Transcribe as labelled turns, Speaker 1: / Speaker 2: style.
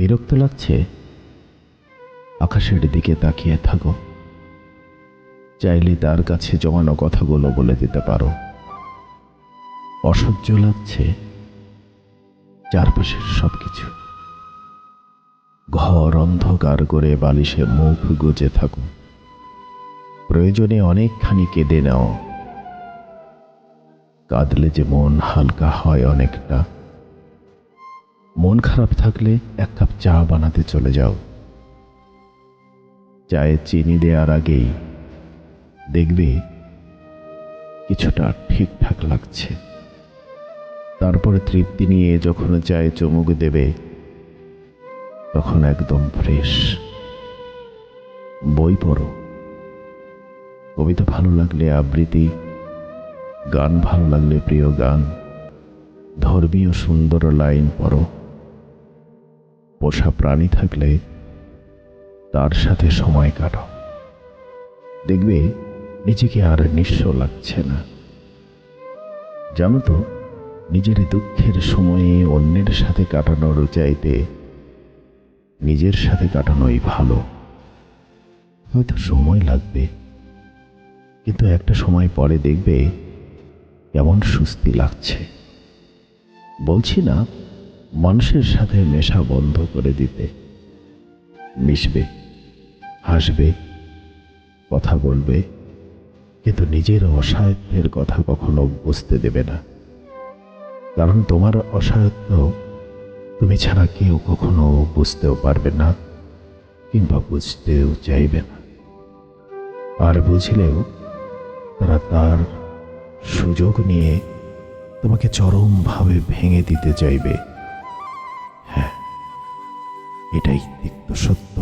Speaker 1: বিরক্ত লাগছে? আকাশের দিকে তাকিয়ে থাকো। চাইলে তার কাছে জমানো কথাগুলো বলে দিতে পারো। অসহ্য লাগছে চারপাশের সবকিছু। ঘর অন্ধকার করে বালিশে মুখ গুজে থাকো। প্রয়োজনে অনেকখানি কেঁদে নাও। কাঁদলে যে মন হালকা হয় অনেকটা। মন খারাপ থাকলে এক কাপ চা বানাতে চলে যাও। চায়ে চিনি দেওয়ার আগেই দেখবে কিছুটা ঠিকঠাক লাগছে। তারপরে তৃপ্তি নিয়ে যখন চায়ে চুমুক দেবে, তখন একদম ফ্রেশ। বই পড়ো। কবিতা ভালো লাগলে আবৃত্তি, গান ভালো লাগলে প্রিয় গান। ধর্মীয় সুন্দর লাইন পড়ো। পোষা প্রাণী থাকলে তার সাথে সময় কাটো দেখবে নিজেকে আর নিঃস্ব লাগছে না। জানো তো, নিজের দুঃখের সময়ে অন্যের সাথে কাটানোর চাইতে নিজের সাথে কাটানোই ভালো। হয়তো সময় লাগবে, কিন্তু একটা সময় পরে দেখবে কেমন সুস্থি লাগছে। বলছি না মানুষের সাথে মেশা বন্ধ করে দিতে। মিশবে, হাসবে, কথা বলবে, কিন্তু নিজের অসায়ত্বের কথা কখনো বুঝতে দেবে না। কারণ তোমার অসায়ত্ব তুমি ছাড়া কেউ কখনো বুঝতেও পারবে না কিংবা বুঝতেও চাইবে না। আর বুঝলেও তারা তার সুযোগ নিয়ে তোমাকে চরমভাবে ভেঙে দিতে চাইবে। এটাই তিক্ত সত্য।